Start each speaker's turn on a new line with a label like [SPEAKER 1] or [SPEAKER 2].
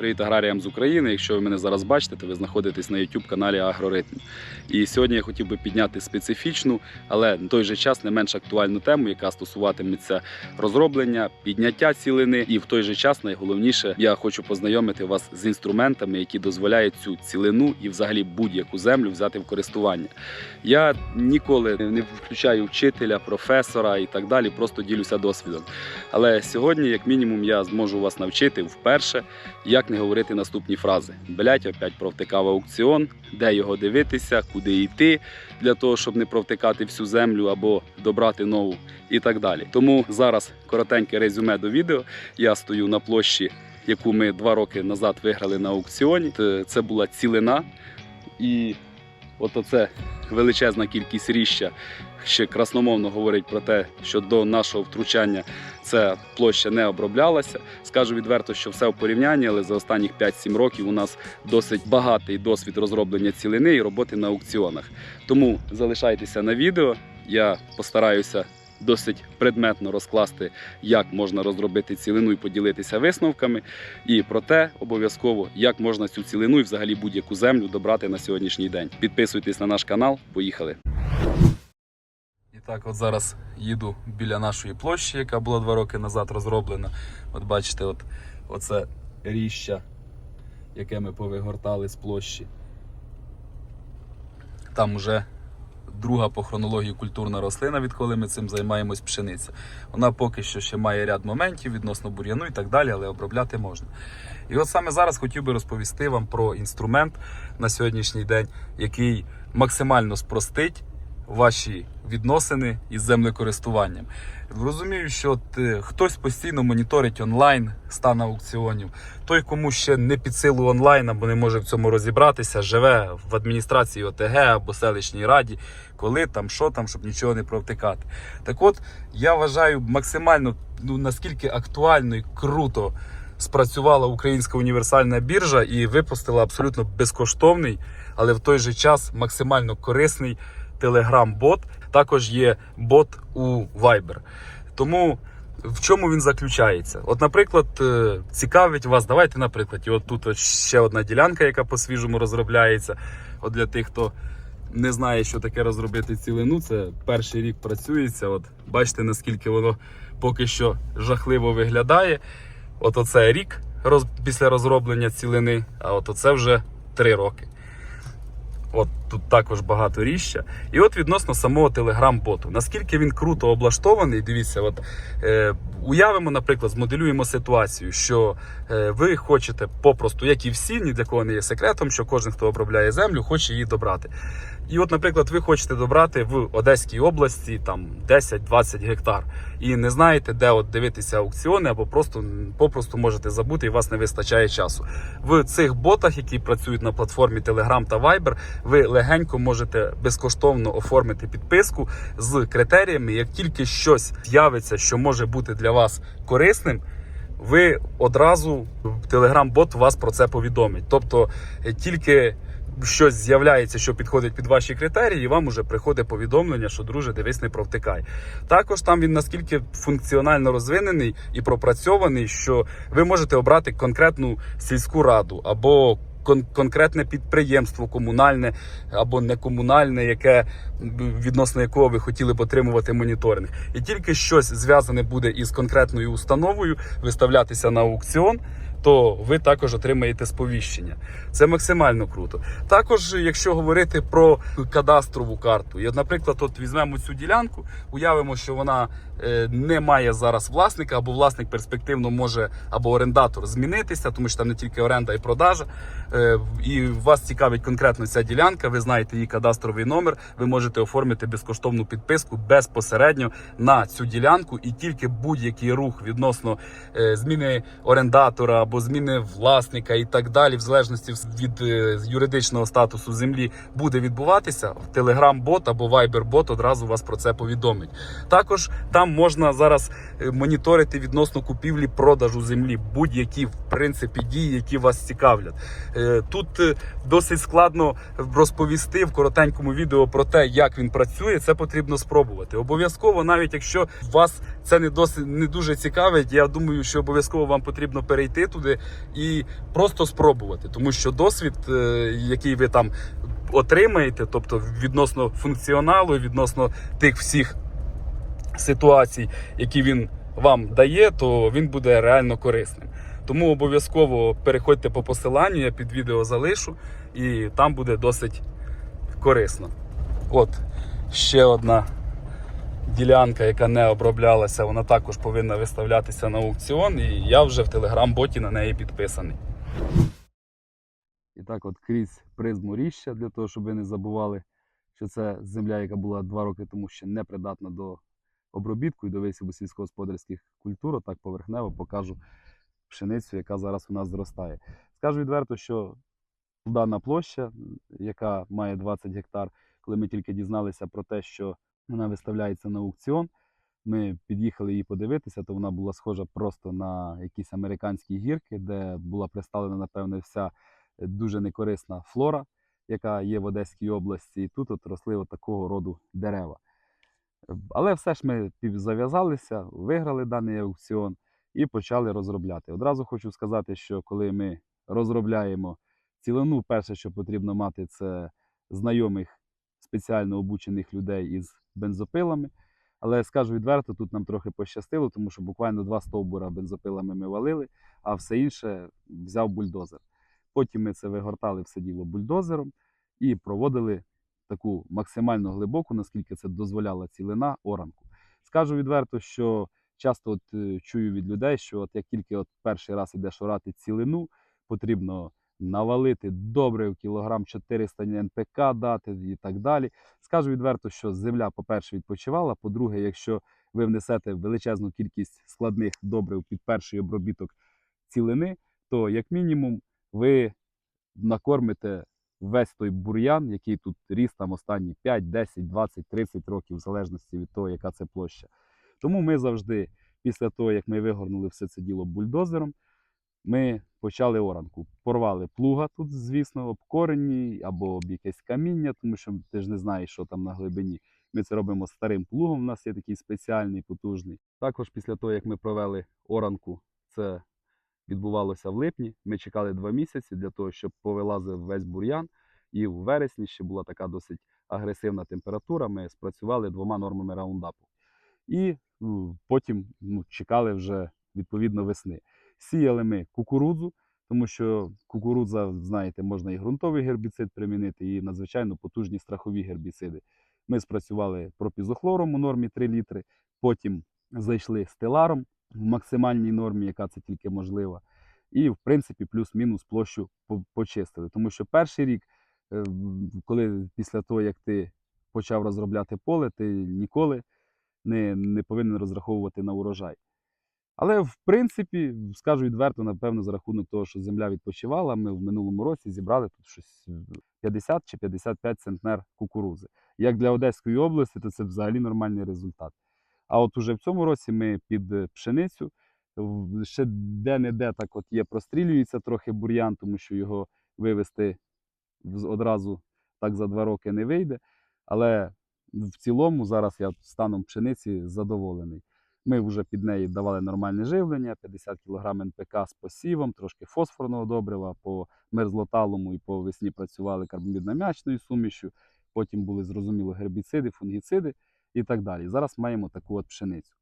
[SPEAKER 1] Привіт аграріям з України. Якщо ви мене зараз бачите, то ви знаходитесь на youtube каналі Агроритм. І сьогодні я хотів би підняти специфічну, але на той же час не менш актуальну тему, яка стосуватиметься розроблення, підняття цілини. І в той же час найголовніше я хочу познайомити вас з інструментами, які дозволяють цю цілину і взагалі будь-яку землю взяти в користування. Я ніколи не включаю вчителя, професора і так далі, просто ділюся досвідом. Але сьогодні, як мінімум, я зможу вас навчити вперше, як не говорити наступні фрази. Блять, опять провтикав аукціон, де його дивитися, куди йти для того, щоб не провтикати всю землю або добрати нову і так далі. Тому зараз коротеньке резюме до відео. Я стою на площі, яку ми два роки назад виграли на аукціоні. Це була цілина. І от оце величезна кількість ріща ще красномовно говорить про те, що до нашого втручання ця площа не оброблялася. Скажу відверто, що все в порівнянні, але за останніх 5-7 років у нас досить багатий досвід розроблення цілини і роботи на аукціонах. Тому залишайтеся на відео. Я постараюся досить предметно розкласти, як можна розробити цілину і поділитися висновками. І про те обов'язково, як можна цю цілину і взагалі будь-яку землю добрати на сьогоднішній день. Підписуйтесь на наш канал. Поїхали. І так, от зараз їду біля нашої площі, яка була два роки назад розроблена. От бачите, от, оце ріща, яке ми повигортали з площі. Там уже друга по хронології культурна рослина, відколи ми цим займаємось пшениця. Вона поки що ще має ряд моментів відносно бур'яну і так далі, але обробляти можна. І от саме зараз хотів би розповісти вам про інструмент на сьогоднішній день, який максимально спростить ваші відносини із землекористуванням. Розумію, що от, е, хтось постійно моніторить онлайн стан аукціонів. Той, кому ще не під силу онлайн або не може в цьому розібратися, живе в адміністрації ОТГ або селищній раді, коли там, що там, щоб нічого не провтикати. Так от, я вважаю максимально ну, наскільки актуально і круто спрацювала українська універсальна біржа і випустила абсолютно безкоштовний, але в той же час максимально корисний Telegram-бот. Також є бот у Viber. Тому в чому він заключається? От, наприклад, е, цікавить вас, давайте, наприклад, і от тут ще одна ділянка, яка по-свіжому розробляється. От для тих, хто не знає, що таке розробити цілину, це перший рік працюється. От бачите, наскільки воно поки що жахливо виглядає. От оце рік роз, після розроблення цілини, а от оце вже три роки. От тут також багато ріща. І от відносно самого Telegram-боту. Наскільки він круто облаштований, дивіться, от е, уявимо, наприклад, змоделюємо ситуацію, що е, ви хочете попросту, як і всі, ні для кого не є секретом, що кожен, хто обробляє землю, хоче її добрати. І от, наприклад, ви хочете добрати в Одеській області там 10-20 гектар, і не знаєте, де от дивитися аукціони, або просто попросту можете забути, і вас не вистачає часу. В цих ботах, які працюють на платформі Telegram та Viber, ви легенько можете безкоштовно оформити підписку з критеріями. Як тільки щось з'явиться, що може бути для вас корисним. Ви одразу Telegram-бот вас про це повідомить. Тобто е, тільки щось з'являється, що підходить під ваші критерії, і вам уже приходить повідомлення, що друже, дивись, не провтикай. Також там він наскільки функціонально розвинений і пропрацьований, що ви можете обрати конкретну сільську раду або кон- конкретне підприємство комунальне або некомунальне, яке відносно якого ви хотіли б отримувати моніторинг. І тільки щось зв'язане буде із конкретною установою виставлятися на аукціон. То ви також отримаєте сповіщення. Це максимально круто. Також, якщо говорити про кадастрову карту, і, наприклад, от візьмемо цю ділянку, уявимо, що вона е, не має зараз власника, або власник перспективно може або орендатор змінитися, тому що там не тільки оренда і продажа. Е, і вас цікавить конкретно ця ділянка, ви знаєте її кадастровий номер, ви можете оформити безкоштовну підписку безпосередньо на цю ділянку, і тільки будь-який рух відносно е, зміни орендатора або зміни власника і так далі, в залежності від е, юридичного статусу землі, буде відбуватися. Telegram-бот або Viber-бот одразу вас про це повідомить. Також там можна зараз е, моніторити відносно купівлі продажу землі, будь-які в принципі дії, які вас цікавлять. Е, Тут досить складно розповісти в коротенькому відео про те, як він працює. Це потрібно спробувати. Обов'язково, навіть якщо вас це не досить не дуже цікавить, я думаю, що обов'язково вам потрібно перейти туди туди і просто спробувати. Тому що досвід, е, який ви там отримаєте, тобто відносно функціоналу, відносно тих всіх ситуацій, які він вам дає, то він буде реально корисним. Тому обов'язково переходьте по посиланню, я під відео залишу, і там буде досить корисно. От ще одна ділянка, яка не оброблялася, вона також повинна виставлятися на аукціон, і я вже в телеграм-боті на неї підписаний. І так, от крізь призму ріща, для того, щоб ви не забували, що це земля, яка була два роки тому ще не придатна до обробітку і до висіву сільськогосподарських культур. Так поверхнево покажу пшеницю, яка зараз у нас зростає. Скажу відверто, що дана площа, яка має 20 гектар, коли ми тільки дізналися про те, що вона виставляється на аукціон, ми під'їхали її подивитися, то вона була схожа просто на якісь американські гірки, де була представлена, напевне, вся дуже некорисна флора, яка є в Одеській області, і тут от росли от такого роду дерева. Але все ж ми зав'язалися, виграли даний аукціон і почали розробляти. Одразу хочу сказати, що коли ми розробляємо цілину, перше, що потрібно мати, це знайомих спеціально обучених людей із бензопилами. Але скажу відверто, тут нам трохи пощастило, тому що буквально два стовбура бензопилами ми валили, а все інше взяв бульдозер. Потім ми це вигортали все діло бульдозером і проводили таку максимально глибоку, наскільки це дозволяла цілина, оранку. Скажу відверто, що часто от, е, чую від людей, що от як тільки от перший раз ідеш орати цілину, потрібно навалити добре в кілограм 400 НПК дати і так далі. Скажу відверто, що земля, по-перше, відпочивала. По-друге, якщо ви внесете величезну кількість складних добрив під перший обробіток цілини, то як мінімум ви накормите весь той бур'ян, який тут ріс там останні 5, 10, 20, 30 років, в залежності від того, яка це площа. Тому ми завжди, після того, як ми вигорнули все це діло бульдозером, ми почали оранку. Порвали плуга тут, звісно, об корені або об якесь каміння, тому що ти ж не знаєш, що там на глибині. Ми це робимо старим плугом. У нас є такий спеціальний, потужний. Також після того, як ми провели оранку, це відбувалося в липні. Ми чекали два місяці для того, щоб повилазив весь бур'ян. І в вересні ще була така досить агресивна температура. Ми спрацювали двома нормами раундапу. І ну, потім ну, чекали вже відповідно весни. Сіяли ми кукурудзу, тому що кукурудза, знаєте, можна і ґрунтовий гербіцид примінити, і надзвичайно потужні страхові гербіциди. Ми спрацювали пропізохлором у нормі 3 літри, потім зайшли стеларом в максимальній нормі, яка це тільки можлива. І, в принципі, плюс-мінус площу почистили. Тому що перший рік, е, коли після того, як ти почав розробляти поле, ти ніколи не, не повинен розраховувати на урожай. Але в принципі, скажу відверто, напевно, за рахунок того, що земля відпочивала, ми в минулому році зібрали тут щось 50 чи 55 центнер кукурузи. Як для Одеської області, то це взагалі нормальний результат. А от уже в цьому році ми під е, пшеницю ще де-не-де так от є, прострілюється трохи бур'ян, тому що його вивести одразу так за два роки не вийде. Але в цілому зараз я станом пшениці задоволений. Ми вже під неї давали нормальне живлення, 50 кг НПК з посівом, трошки фосфорного добрива, по мерзлоталому і по весні працювали карбамідно-м'ячною сумішю. Потім були зрозуміло гербіциди, фунгіциди і так далі. Зараз маємо таку от пшеницю.